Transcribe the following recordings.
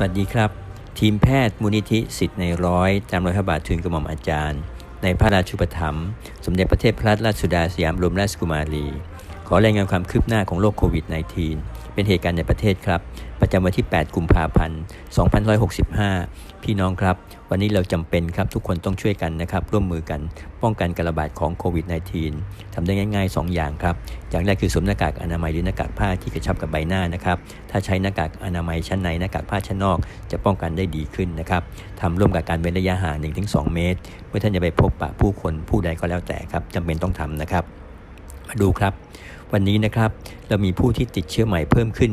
สวัสดีครับ ทีมแพทย์มูลนิธิสิทธิ์ในร้อยตามรอยพระบาททุนกระหม่อมอาจารย์ ในพระราชูปถัมภ์สมเด็จพระเทพรัตนราชสุดาสยามบรมราชกุมารี ขอรายงานความคืบหน้าของโรคโควิด -19 เป็นเหตุการณ์ในประเทศครับ ประจำวันที่ 8 กุมภาพันธ์2565 พี่น้องครับ วันนี้เราจำเป็นครับทุกคนต้องช่วยกันนะครับ ร่วมมือกันป้องกันการระบาดของโควิด -19 ทำได้ง่าย ๆ 2 อย่างครับ อย่างแรกคือสวมหน้ากากอนามัยหรือหน้ากากผ้าที่กระชับกับใบหน้านะครับ ถ้าใช้หน้ากากอนามัยชั้นในหน้ากากผ้าชั้นนอก จะป้องกันได้ดีขึ้นนะครับทำร่วมกับการเว้นระยะห่าง1-2 เมตร เมื่อท่านจะไปพบปะผู้คนผู้ใดก็แล้วแต่ครับจำเป็นต้องทำนะครับ มาดูครับ วันนี้นะครับเรามีผู้ที่ติดเชื้อใหม่เพิ่มขึ้น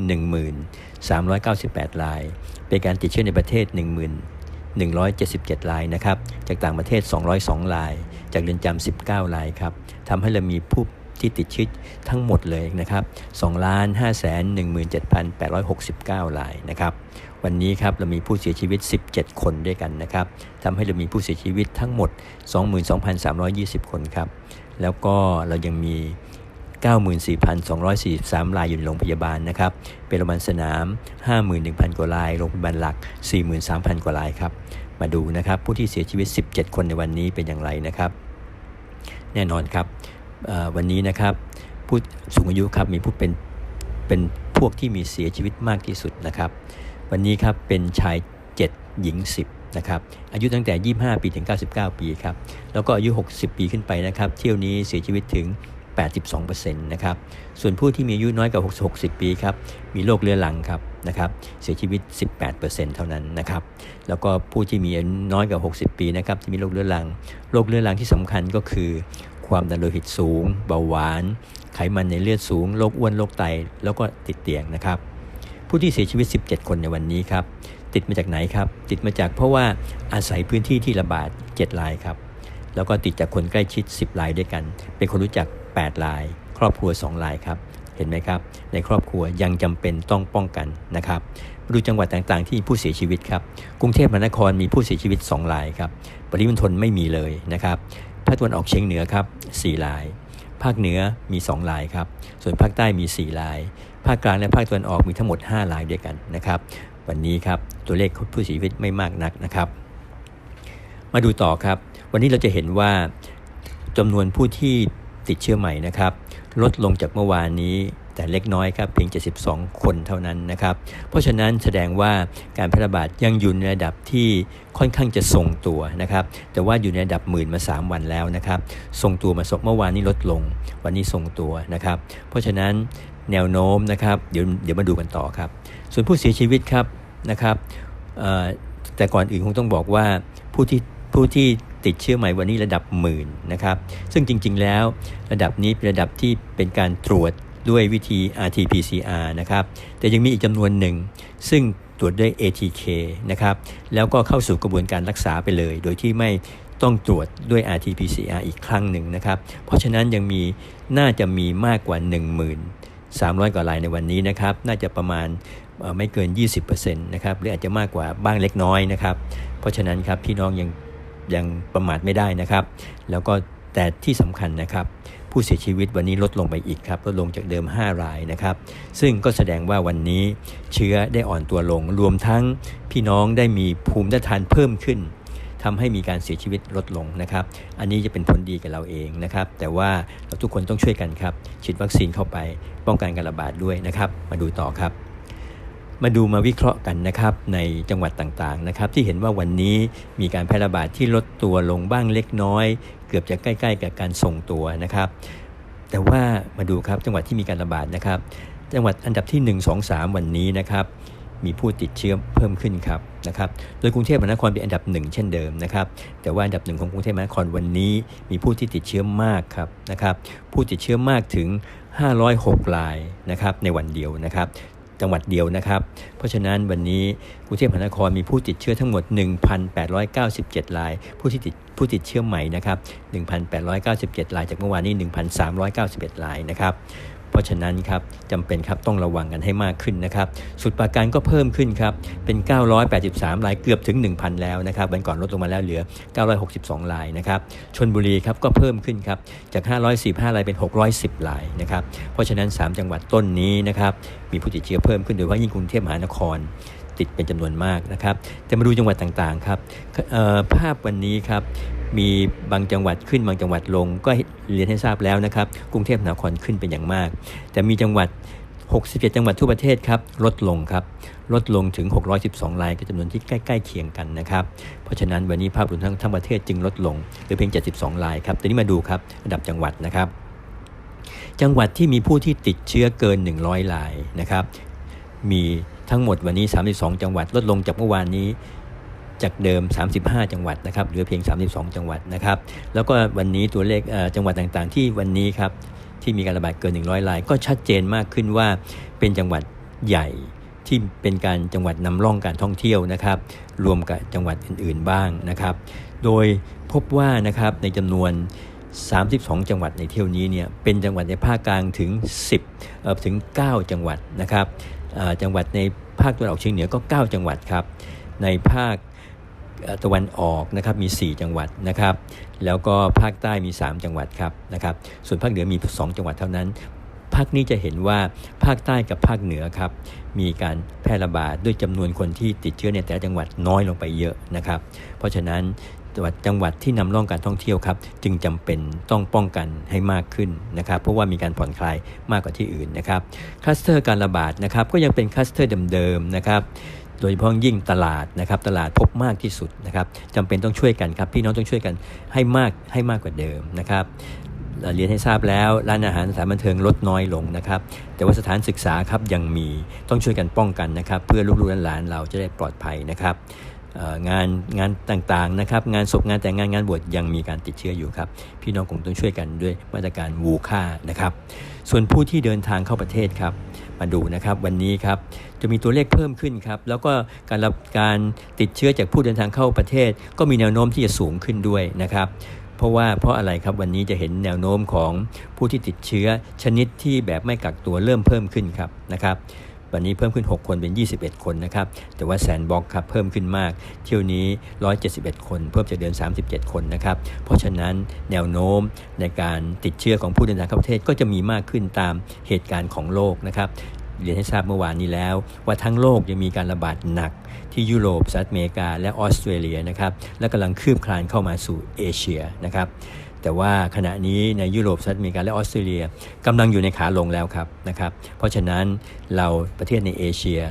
1398 ราย เป็นการติดเชื้อในประเทศ 1177 รายนะครับ จากต่างประเทศ 202 ราย จากเรือนจำ 19 รายครับทำให้เรามีผู้ที่ติดเชื้อทั้งหมดเลยนะครับ2 5 1 7 8 6 9 รายนะครับ วันนี้ครับเรามีผู้เสียชีวิต 17 คนด้วยกันนะครับทำให้เรามีผู้เสียชีวิตทั้งหมด 22,320 คนครับ แล้วก็เรายังมี 94,243 รายอยู่ในโรงพยาบาลนะครับ เป็นโรงพยาบาลสนาม 51,000 กว่าราย โรงพยาบาลหลัก 43,000 กว่ารายครับ มาดูนะครับผู้ที่เสียชีวิต 17 คนในวันนี้เป็นอย่างไรนะครับ แน่นอนครับวันนี้นะครับผู้สูงอายุครับมีผู้เป็นเป็นพวกที่มีเสียชีวิตมากที่สุดนะครับ วันนี้ครับเป็นชาย 7 หญิง 10นะครับอายุตั้งแต่ 25 ปีถึง 99 ปีครับ แล้วก็อายุ 60 ปีขึ้นไปนะครับ เที่ยวนี้เสียชีวิตถึง 82%นะครับส่วนผู้ที่มีอายุน้อยกว่า60ปีครับมีโรคเรื้อรังครับนะครับเสียชีวิต 18%เท่านั้นนะครับแล้วก็ผู้ที่มีอายุน้อยกว่า60 ปีนะครับที่มีโรคเรื้อรังโรคเรื้อรังที่สำคัญก็คือ ความดันโลหิตสูง เบาหวาน ไขมันในเลือดสูงโรคอ้วนโรคไต แล้วก็ติดเตียงนะครับผู้ที่เสียชีวิต 17 คนในวันนี้ครับติดมาจากไหนครับติดมาจากเพราะว่าอาศัยพื้นที่ที่ระบาด 7 รายครับแล้วก็ติดจากคนใกล้ชิด 10 รายด้วยกัน เป็นคนรู้จัก 8ราย ครอบครัว2รายครับ เห็นไหมครับ ในครอบครัวยังจำเป็นต้องป้องกันนะครับมาดูจังหวัดต่างๆ ที่มีผู้เสียชีวิตครับ กรุงเทพมหานครมีผู้เสียชีวิต 2 รายครับ ปริมณฑลไม่มีเลยนะครับ ภาคตะวันออกเฉียงเหนือครับ4ราย ภาคเหนือมี 2 รายครับ ส่วนภาคใต้มี 4 ราย ภาคกลางและภาคตะวันออกมีทั้งหมด 5 รายด้วยกันนะครับ วันนี้ครับตัวเลขผู้เสียชีวิตไม่มากนักนะครับ มาดูต่อครับ วันนี้เราจะเห็นว่าจำนวนผู้ที่ ติดเชื้อใหม่นะครับ ลดลงจากเมื่อวานนี้แต่เล็กน้อยครับเพียง 72 คนเท่านั้นนะครับ เพราะฉะนั้นแสดงว่าการแพร่ระบาดยังอยู่ในระดับที่ค่อนข้างจะทรงตัวนะครับ แต่ว่าอยู่ในระดับหมื่นมา 3 วันแล้วนะครับ ทรงตัวมาศพเมื่อวานนี้ลดลง วันนี้ทรงตัวนะครับ เพราะฉะนั้นแนวโน้มนะครับเดี๋ยวเดี๋ยวมาดูกันต่อครับ ส่วนผู้เสียชีวิตครับนะครับแต่ก่อนอื่นคงต้องบอกว่าผู้ที่ ผู้ที่ติดเชื้อใหม่วันนี้ระดับหมื่นนะครับ ซึ่งจริง ๆ แล้วระดับนี้เป็นระดับที่เป็นการตรวจด้วยวิธี RT-PCR นะครับ แต่ยังมีอีกจำนวนหนึ่ง ซึ่งตรวจด้วย ATK นะครับ แล้วก็เข้าสู่กระบวนการรักษาไปเลย โดยที่ไม่ต้องตรวจด้วย RT-PCR อีกครั้งหนึ่งนะครับ เพราะฉะนั้นยังมีน่าจะมีมากกว่า 1,300 กว่ารายในวันนี้นะครับ น่าจะประมาณไม่เกิน 20%นะครับ หรืออาจจะมากกว่าบ้างเล็กน้อยนะครับ เพราะฉะนั้นครับพี่น้องยัง ยังประมาทไม่ได้นะครับ แล้วก็แต่ที่สำคัญนะครับผู้เสียชีวิตวันนี้ลดลงไปอีกครับลดลงจากเดิม 5 รายนะครับ ซึ่งก็แสดงว่าวันนี้เชื้อได้อ่อนตัวลง รวมทั้งพี่น้องได้มีภูมิต้านทานเพิ่มขึ้นทำให้มีการเสียชีวิตลดลงนะครับ อันนี้จะเป็นผลดีกับเราเองนะครับ แต่ว่าเราทุกคนต้องช่วยกันครับฉีดวัคซีนเข้าไปป้องกันการระบาดด้วยนะครับ มาดูต่อครับ มาดูมาวิเคราะห์กันนะครับในจังหวัดต่างๆนะครับที่เห็นว่าวันนี้มีการแพร่ระบาดที่ลดตัวลงบ้างเล็กน้อย เกือบจะใกล้ๆ กับการทรงตัวนะครับ แต่ว่ามาดูครับจังหวัดที่มีการระบาดนะครับ จังหวัดอันดับที่ 1 2 3 วันนี้นะครับมีผู้ติดเชื้อเพิ่มขึ้นครับนะครับ โดยกรุงเทพมหานครเป็นอันดับหนึ่งเช่นเดิมนะครับ แต่ว่าอันดับหนึ่งของกรุงเทพมหานครวันนี้ มีผู้ที่ติดเชื้อมากครับนะครับ ผู้ติดเชื้อมากถึง 506รายนะครับในวันเดียวนะครับ จังหวัดเดียวนะครับ เพราะฉะนั้นวันนี้กรุงเทพมหานครมีผู้ติดเชื้อทั้งหมด 1,897 ราย ผู้ที่ติดผู้ติดเชื้อใหม่นะครับ 1,897 ราย จากเมื่อวานนี้ 1,391 รายนะครับ เพราะฉะนั้นครับจำเป็นครับต้องระวังกันให้มากขึ้นนะครับสุดปราการก็เพิ่มขึ้นครับเป็น 983รายเกือบถึง 1,000 แล้วนะครับวันก่อนลดลงมาแล้วเหลือ 962รายนะครับชนบุรีครับก็เพิ่มขึ้นครับจาก 545รายเป็น 610รายนะครับเพราะฉะนั้น 3 จังหวัดต้นนี้นะครับมีผู้ติดเชื้อเพิ่มขึ้นโดยเฉพาะยิ่งกรุงเทพมหานครติดเป็นจำนวนมากนะครับแต่มาดูจังหวัดต่างๆครับภาพวันนี้ครับ มีบางจังหวัดขึ้นบางจังหวัดลง ก็เรียนให้ทราบแล้วนะครับ กรุงเทพมหานครขึ้นเป็นอย่างมาก แต่มีจังหวัด 67 จังหวัดทั่วประเทศครับลดลงครับลดลงถึง 612 รายกับจำนวนที่ใกล้ ๆ เคียงกันนะครับ เพราะฉะนั้นวันนี้ภาพรวมทั้งทั้งประเทศจึงลดลงหลือเพียง 72 รายครับทีนี้มาดูครับระดับจังหวัดนะครับ จังหวัดที่มีผู้ที่ติดเชื้อเกิน 100 รายนะครับ มีทั้งหมดวันนี้ 32 จังหวัดลดลงจากเมื่อวานนี้ จากเดิม 35 จังหวัดนะครับเหลือเพียง 32 จังหวัดนะครับ แล้วก็วันนี้ตัวเลขจังหวัดต่างๆ ที่วันนี้ครับที่มีการระบาดเกิน 100ราย ก็ชัดเจนมากขึ้นว่าเป็นจังหวัดใหญ่ที่เป็นการจังหวัดนำร่องการท่องเที่ยวนะครับ รวมกับจังหวัดอื่นๆบ้างนะครับ โดยพบว่านะครับในจำนวน 32 จังหวัดในเที่ยวนี้เนี่ยเป็นจังหวัดในภาคกลางถึง 10เอ่อถึง 9 จังหวัดนะครับจังหวัดในภาคตะวันออกเฉียงเหนือก็ 9 จังหวัดครับในภาค ตะวันออกนะครับมี 4 จังหวัดนะครับ แล้วก็ภาคใต้มี 3 จังหวัดครับนะครับส่วนภาคเหนือมี 2 จังหวัดเท่านั้น ภาคนี้จะเห็นว่าภาคใต้กับภาคเหนือครับมีการแพร่ระบาดด้วยจำนวนคนที่ติดเชื้อในแต่ละจังหวัดน้อยลงไปเยอะนะครับ เพราะฉะนั้นจังหวัดจังหวัดที่นำร่องการท่องเที่ยวครับ จึงจำเป็นต้องป้องกันให้มากขึ้นนะครับ เพราะว่ามีการผ่อนคลายมากกว่าที่อื่นนะครับคลัสเตอร์การระบาดนะครับก็ยังเป็นคลัสเตอร์เดิมๆนะครับ โดยเฉพาะยิ่งตลาดนะครับตลาดพบมากที่สุดนะครับจำเป็นต้องช่วยกันครับพี่น้องต้องช่วยกันให้มากให้มากกว่าเดิมนะครับเรียนให้ทราบแล้วร้านอาหารสถานบันเทิงลดน้อยลงนะครับ แต่ว่าสถานศึกษาครับยังมีต้องช่วยกันป้องกันนะครับ เพื่อลูกๆหลานเราจะได้ปลอดภัยนะครับ งานงานต่างๆนะครับงานศพงานแต่งงานงานบวชยังมีการติดเชื้ออยู่ครับ พี่น้องคงต้องช่วยกันด้วยมาตรการวูค่านะครับ ส่วนผู้ที่เดินทางเข้าประเทศครับ มาดูนะครับวันนี้ครับจะมีตัวเลขเพิ่มขึ้นครับ แล้วก็การรับการติดเชื้อจากผู้เดินทางเข้าประเทศ ก็มีแนวโน้มที่จะสูงขึ้นด้วยนะครับเพราะว่าเพราะอะไรครับวันนี้จะเห็นแนวโน้มของผู้ที่ติดเชื้อชนิดที่แบบไม่กักตัวเริ่มเพิ่มขึ้นครับนะครับ วันนี้เพิ่มขึ้น 6 คนเป็น 21 คนนะครับ แต่ว่าแซนบ็อกครับเพิ่มขึ้นมาก เที่ยวนี้ 171 คน เพิ่มจากเดือน 37 คนนะครับ เพราะฉะนั้นแนวโน้มในการติดเชื้อของผู้เดินทางเข้าประเทศก็จะมีมากขึ้นตามเหตุการณ์ของโลกนะครับเรียนให้ทราบเมื่อวานนี้แล้ว ว่าทั้งโลกยังมีการระบาดหนักที่ยุโรปสหรัฐอเมริกา และออสเตรเลียนะครับและกำลังคืบคลานเข้ามาสู่เอเชียนะครับ แต่ว่าขณะนี้ในยุโรปสหรัฐอเมริกาและออสเตรเลียกำลังอยู่ในขาลงแล้วครับนะครับ เพราะฉะนั้นเราประเทศในเอเชีย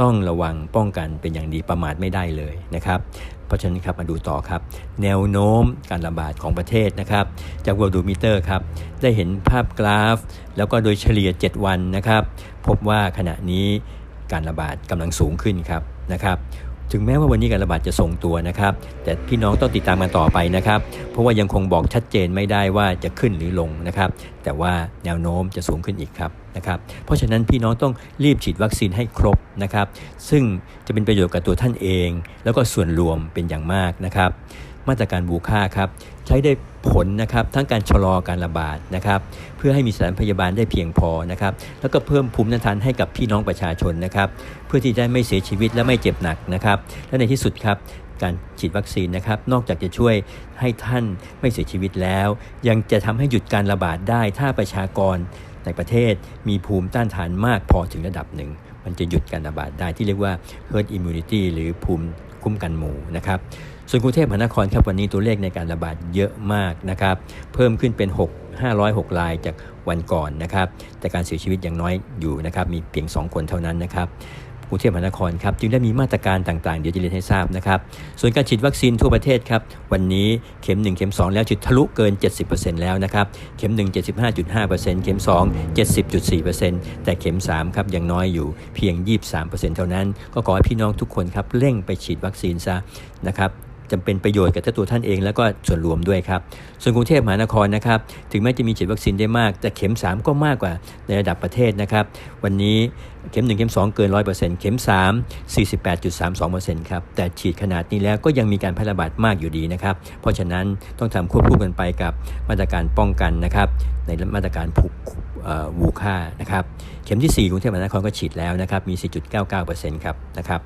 ต้องระวังป้องกันเป็นอย่างดีประมาทไม่ได้เลยนะครับ เพราะฉะนั้นครับมาดูต่อครับ แนวโน้มการระบาดของประเทศนะครับ จาก World Meter ครับ ได้เห็นภาพกราฟ แล้วก็โดยเฉลี่ย 7 วันนะครับ พบว่าขณะนี้การระบาดกำลังสูงขึ้นครับนะครับ ถึงแม้ว่าวันนี้การระบาดจะทรงตัวนะครับ แต่พี่น้องต้องติดตามกันต่อไปนะครับ เพราะว่ายังคงบอกชัดเจนไม่ได้ว่าจะขึ้นหรือลงนะครับ แต่ว่าแนวโน้มจะสูงขึ้นอีกครับนะครับ เพราะฉะนั้นพี่น้องต้องรีบฉีดวัคซีนให้ครบนะครับ ซึ่งจะเป็นประโยชน์กับตัวท่านเอง แล้วก็ส่วนรวมเป็นอย่างมากนะครับ มาตรการบูค่าครับใช้ได้ผลนะครับทั้งการชะลอการระบาดนะครับเพื่อให้มีสถานพยาบาลได้เพียงพอนะครับแล้วก็เพิ่มภูมิต้านทานให้กับพี่น้องประชาชนนะครับเพื่อที่จะไม่เสียชีวิตและไม่เจ็บหนักนะครับและในที่สุดครับการฉีดวัคซีนนะครับนอกจากจะช่วยให้ท่านไม่เสียชีวิตแล้ว ยังจะทำให้หยุดการระบาดได้ถ้าประชากรในประเทศมีภูมิต้านทานมากพอถึงระดับหนึ่ง มันจะหยุดการระบาดได้ที่เรียกว่า herd immunity หรือภูมิคุ้มกันหมู่นะครับ ส่วนกรุงเทพมหานครครับวันนี้ตัวเลขในการระบาดเยอะมากนะครับ เพิ่มขึ้นเป็น 6 506 รายจากวันก่อนนะครับ แต่การเสียชีวิตยังน้อยอยู่นะครับ มีเพียง 2 คนเท่านั้นนะครับกรุงเทพมหานครครับจึงได้มีมาตรการต่างๆ เดี๋ยวจะเรียนให้ทราบนะครับ ส่วนการฉีดวัคซีนทั่วประเทศครับ วันนี้เข็ม 1 เข็ม 2 แล้วฉีดทะลุเกิน 70%แล้วนะครับ เข็ม 1 75.5%เข็ม 2 70.4%แต่เข็ม 3 ครับยังน้อยอยู่เพียง 23%เท่านั้น ก็ขอให้พี่น้องทุกคนครับเร่งไปฉีดวัคซีนซะนะครับ จำเป็นประโยชน์กับตัวท่านเอง แล้วก็ส่วนรวมด้วยครับ ส่วนกรุงเทพมหานครนะครับ ถึงแม้จะมีฉีดวัคซีนได้มาก แต่เข็ม 3 ก็มากกว่าในระดับประเทศนะครับ วันนี้เข็ม 1 เข็ม 2 เกิน 100%เข็ม 3 48.32%ครับ แต่ฉีดขนาดนี้แล้วก็ยังมีการแพร่ระบาดมากอยู่ดีนะครับ เพราะฉะนั้นต้องทำควบคู่กันไปกับมาตรการป้องกันนะครับ ในมาตรการผูกวูค่านะครับเข็มที่ 4 กรุงเทพมหานครก็ฉีดแล้วนะครับมี 4.99%ครับนะครับ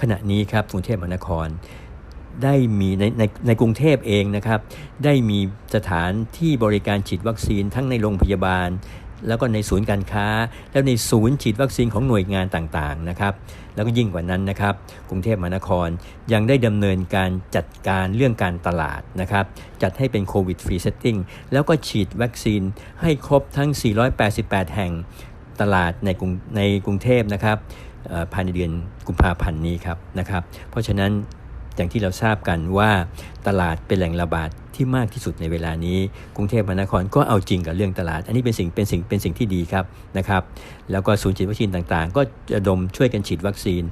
ขณะนี้ครับกรุงเทพมหานคร ได้มีในในในกรุงเทพเองนะครับ ได้มีสถานที่บริการฉีดวัคซีนทั้งในโรงพยาบาล แล้วก็ในศูนย์การค้า แล้วในศูนย์ฉีดวัคซีนของหน่วยงานต่างๆนะครับ แล้วก็ยิ่งกว่านั้นนะครับ กรุงเทพมหานครยังได้ดำเนินการจัดการเรื่องการตลาดนะครับ จัดให้เป็นโควิดฟรีเซตติ้งแล้วก็ฉีดวัคซีนให้ครบทั้ง 488 แห่งตลาดในกรุงในกรุงเทพนะครับภายในเดือนกุมภาพันธ์นี้ครับนะครับ เพราะฉะนั้น อย่างที่เราทราบกันว่าตลาดเป็นแหล่งระบาดที่มากที่สุดในเวลานี้ กรุงเทพมหานครก็เอาจริงกับเรื่องตลาด อันนี้เป็นสิ่งเป็นสิ่งเป็นสิ่งที่ดีครับนะครับแล้วก็ศูนย์ฉีดวัคซีนต่างๆ ก็จะดมช่วยกันฉีดวัคซีน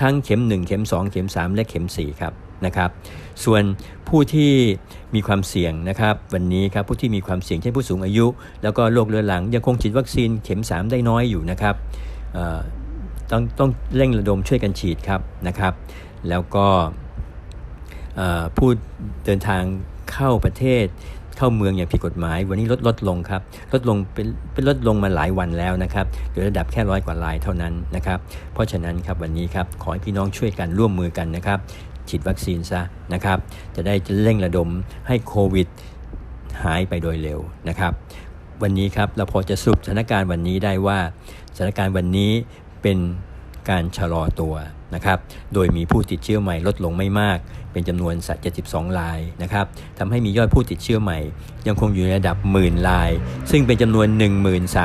ทั้งเข็ม 1 เข็ม 2 เข็ม 3 และเข็ม4ครับนะครับส่วนผู้ที่มีความเสี่ยงนะครับวันนี้ครับผู้ที่มีความเสี่ยงเช่นผู้สูงอายุ แล้วก็โรคเรื้อรังยังคงฉีดวัคซีนเข็ม 3 ได้น้อยอยู่นะครับต้องต้องเร่งระดมช่วยกันฉีดครับนะครับ แล้วก็ ผู้เดินทางเข้าประเทศ เข้าเมืองอย่างผิดกฎหมาย วันนี้ลดลดลงครับ ลดลงเป็นเป็นลดลงมาหลายวันแล้วนะครับเหลือระดับแค่ร้อยกว่าลายเท่านั้นนะครับ เพราะฉะนั้นครับวันนี้ครับขอให้พี่น้องช่วยกันร่วมมือกันนะครับฉีดวัคซีนซะนะครับ จะได้เร่งระดมให้โควิดหายไปโดยเร็วนะครับ วันนี้ครับเราพอจะสรุปสถานการณ์วันนี้ได้ว่าสถานการณ์วันนี้เป็นการชะลอตัว นะครับ โดยมีผู้ติดเชื้อใหม่ลดลงไม่มาก เป็นจำนวนสัตว์72รายนะครับทำให้มียอดผู้ติดเชื้อใหม่ ยังคงอยู่ในระดับหมื่นราย ซึ่งเป็นจำนวน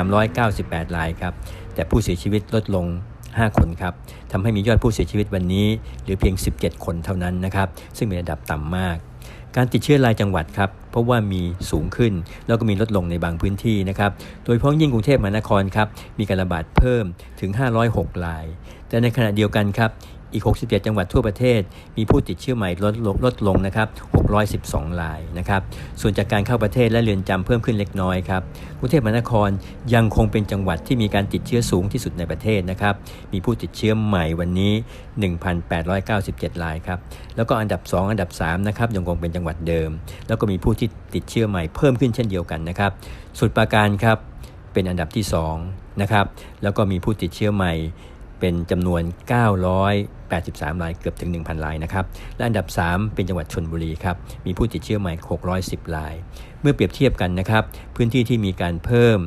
1398รายครับ แต่ผู้เสียชีวิตลดลง 5 คนครับทำให้มียอดผู้เสียชีวิตวันนี้เหรือเพียง 17 คนเท่านั้นนะครับ ซึ่งเป็นระดับต่ำมาก การติดเชื้อรายจังหวัดครับเพราะว่ามีสูงขึ้น แล้วก็มีลดลงในบางพื้นที่นะครับโดยเฉพาะยิ่งกรุงเทพมหานครครับมีการระบาดเพิ่มถึง 506ราย แต่ในขณะเดียวกันครับ อีก 67 จังหวัดทั่วประเทศ มีผู้ติดเชื้อใหม่ลดลงลดลงนะครับ 612 รายนะครับ ส่วนจากการเข้าประเทศและเรือนจำเพิ่มขึ้นเล็กน้อยครับ กรุงเทพมหานครยังคงเป็นจังหวัดที่มีการติดเชื้อสูงที่สุดในประเทศนะครับ มีผู้ติดเชื้อใหม่วันนี้ 1,897 รายครับ แล้วก็อันดับ 2 อันดับ3นะครับยังคงเป็นจังหวัดเดิม แล้วก็มีผู้ที่ติดเชื้อใหม่เพิ่มขึ้นเช่นเดียวกันนะครับ สุดปราการครับเป็นอันดับที่2นะครับ แล้วก็มีผู้ติดเชื้อใหม่เป็นจำนวน 83รายเกือบถึง 1,000รายนะครับและอันดับ 3 เป็นจังหวัดชนบุรีครับมีผู้ติดเชื้อใหม่610ราย เมื่อเปรียบเทียบกันนะครับพื้นที่ที่มีการเพิ่ม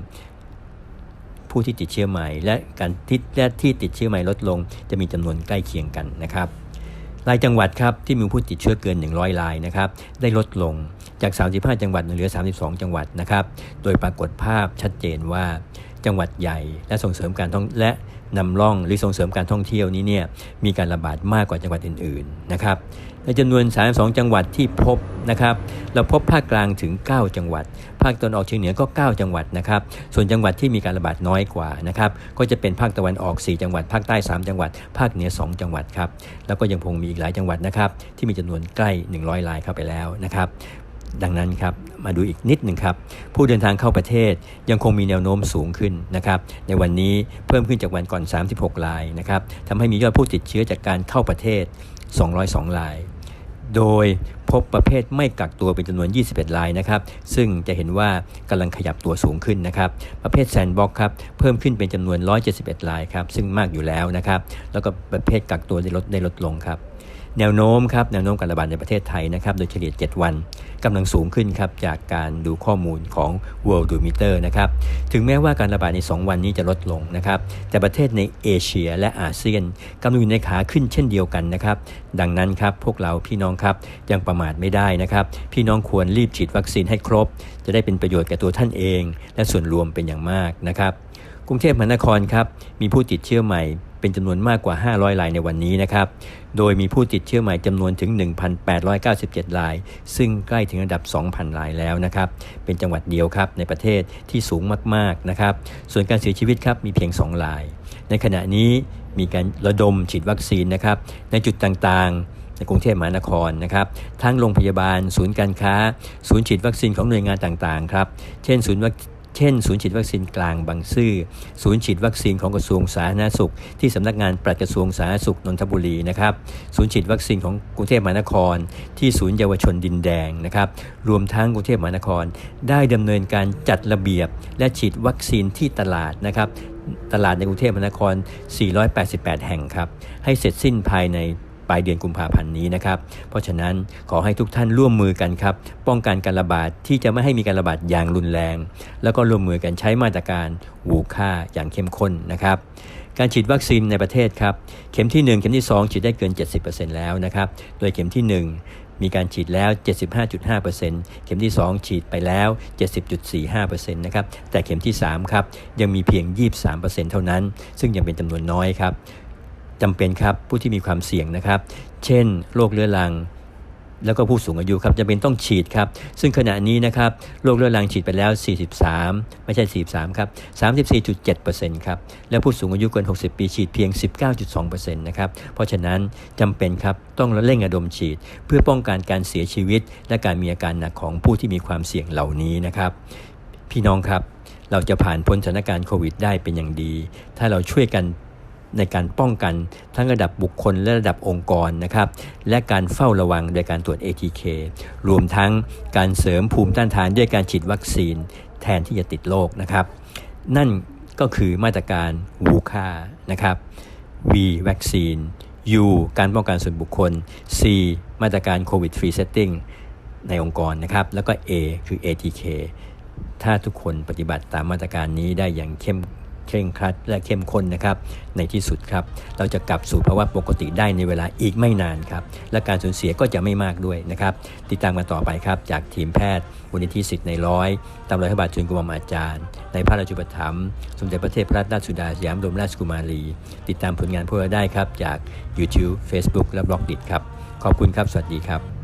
ผู้ที่ติดเชื้อใหม่ และการที่และที่ติดเชื้อใหม่ลดลง จะมีจำนวนใกล้เคียงกันนะครับรายจังหวัดครับที่มีผู้ติดเชื้อเกิน 100รายนะครับได้ลดลงจาก 35 จังหวัดเหลือ 32 จังหวัดนะครับโดยปรากฏภาพชัดเจนว่า จังหวัดใหญ่ และส่งเสริมการท่องและนำร่องหรือส่งเสริมการท่องเที่ยวนี้เนี่ยมีการระบาดมากกว่าจังหวัดอื่นๆนะครับในจำนวน 32 จังหวัดที่พบนะครับ เราพบภาคกลางถึง 9 จังหวัด ภาคตะวันออกเฉียงเหนือก็ 9 จังหวัดนะครับ ส่วนจังหวัดที่มีการระบาดน้อยกว่านะครับ ก็จะเป็นภาคตะวันออก 4 จังหวัด ภาคใต้ 3 จังหวัด ภาคเหนือ 2 จังหวัดครับ แล้วก็ยังคงมีอีกหลายจังหวัดนะครับที่มีจำนวนใกล้ 100รายเข้าไปแล้วนะครับ ดังนั้นครับมาดูอีกนิดหนึ่งครับ ผู้เดินทางเข้าประเทศยังคงมีแนวโน้มสูงขึ้นนะครับ ในวันนี้เพิ่มขึ้นจากวันก่อน 36รายนะครับทำให้มียอดผู้ติดเชื้อจากการเข้าประเทศ 202ราย โดยพบประเภทไม่กักตัวเป็นจำนวน 21รายนะครับ ซึ่งจะเห็นว่ากำลังขยับตัวสูงขึ้นนะครับ ประเภทแซนบ็อกครับ เพิ่มขึ้นเป็นจำนวน 171รายครับ ซึ่งมากอยู่แล้วนะครับ แล้วก็ประเภทกักตัวได้ลดได้ลดลงครับ แนวโน้มครับแนวโน้มการระบาดในประเทศไทยนะครับโดยเฉลี่ย 7 วันกำลังสูงขึ้นครับจากการดูข้อมูลของ World d o m e t e r นะครับถึงแม้ว่าการระบาดใน 2 วันนี้จะลดลงนะครับแต่ประเทศในเอเชียและอาเซียนกำลังอยู่ในขาขึ้นเช่นเดียวกันนะครับดังนั้นครับพวกเราพี่น้องครับยังประมาทไม่ได้นะครับพี่น้องควรรีบฉีดวัคซีนให้ครบ จะได้เป็นประโยชน์แก่ตัวท่านเอง และส่วนรวมเป็นอย่างมากนะครับกรุงเทพมหานครครับมีผู้ติดเชื้อใหม่ เป็นจำนวนมากกว่า 500รายในวันนี้นะครับ โดยมีผู้ติดเชื้อใหม่จำนวนถึง 1,897ราย ซึ่งใกล้ถึงระดับ 2,000รายแล้วนะครับ เป็นจังหวัดเดียวครับในประเทศที่สูงมากๆนะครับ ส่วนการเสียชีวิตครับมีเพียง 2 ราย ในขณะนี้มีการระดมฉีดวัคซีนนะครับในจุดต่างๆในกรุงเทพมหานครนะครับทั้งโรงพยาบาล ศูนย์การค้า ศูนย์ฉีดวัคซีนของหน่วยงานต่างๆครับ เช่น ศูนย์ เช่น ศูนย์ฉีดวัคซีนกลางบางซื่อ ศูนย์ฉีดวัคซีนของกระทรวงสาธารณสุข ที่สำนักงานปลัดกระทรวงสาธารณสุขนนทบุรีนะครับ ศูนย์ฉีดวัคซีนของกรุงเทพมหานคร ที่ศูนย์เยาวชนดินแดงนะครับ รวมทั้งกรุงเทพมหานคร ได้ดำเนินการจัดระเบียบ และฉีดวัคซีนที่ตลาดนะครับตลาดในกรุงเทพมหานคร 488 แห่งครับ ให้เสร็จสิ้นภายใน ปลายเดือนกุมภาพันธ์นี้นะครับเพราะฉะนั้นขอให้ทุกท่านร่วมมือกันครับป้องกันการระบาดที่จะไม่ให้มีการระบาดอย่างรุนแรง แล้วก็ร่วมมือกันใช้มาตรการหูค่าอย่างเข้มข้นนะครับการฉีดวัคซีนในประเทศครับเข็มที่ 1 เข็มที่ 2 ฉีดได้เกิน 70%แล้วนะครับโดยเข็มที่ 1 มีการฉีดแล้ว 75.5%เข็มที่ 2 ฉีดไปแล้ว 70.45%นะครับแต่เข็มที่ 3 ครับ ยังมีเพียง 23%เท่านั้น ซึ่งยังเป็นจำนวนน้อยครับ จำเป็นครับผู้ที่มีความเสี่ยงนะครับ เช่น โรคเรื้อรัง แล้วก็ผู้สูงอายุครับจำเป็นต้องฉีดครับ ซึ่งขณะนี้นะครับโรคเรื้อรังฉีดไปแล้ว 43 ไม่ใช่ 43 ครับ 34.7%ครับแล้วผู้สูงอายุเกิน 60 ปีฉีดเพียง 19.2%นะครับเพราะฉะนั้นจำเป็นครับต้องเร่งระดมฉีด เพื่อป้องกันการเสียชีวิต และการมีอาการหนักของผู้ที่มีความเสี่ยงเหล่านี้นะครับ พี่น้องครับเราจะผ่านพ้นสถานการณ์โควิดได้เป็นอย่างดี ถ้าเราช่วยกัน ในการป้องกันทั้งระดับบุคคลและระดับองค์กรนะครับและการเฝ้าระวังโดยการตรวจ ATK รวมทั้งการเสริมภูมิต้านทานด้วยการฉีดวัคซีน แทนที่จะติดโรคนะครับ นั่นก็คือมาตรการวูค่านะครับ V วัคซีน U การป้องกันส่วนบุคคล C มาตรการโควิด Free Setting ในองค์กรนะครับ แล้วก็ A คือ ATK ถ้าทุกคนปฏิบัติตามมาตรการนี้ได้อย่างเข้ม เคร่งครัดและเข้มข้นนะครับในที่สุดครับเราจะกลับสู่ภาวะปกติได้ในเวลาอีกไม่นานครับและการสูญเสียก็จะไม่มากด้วยนะครับติดตามกันต่อไปครับจากทีมแพทย์มูลนิธิสิทธิ์ในร้อยตามรอยพระบาทจุลกุมารอาจารย์ ในพระราชปถัมภ์สมเด็จพระเทพรัตนราชสุดาสยามบรมราชกุมารี ติดตามผลงานพวกเราได้ครับจาก YouTube Facebook และบล็อกดิครับขอบคุณครับ สวัสดีครับ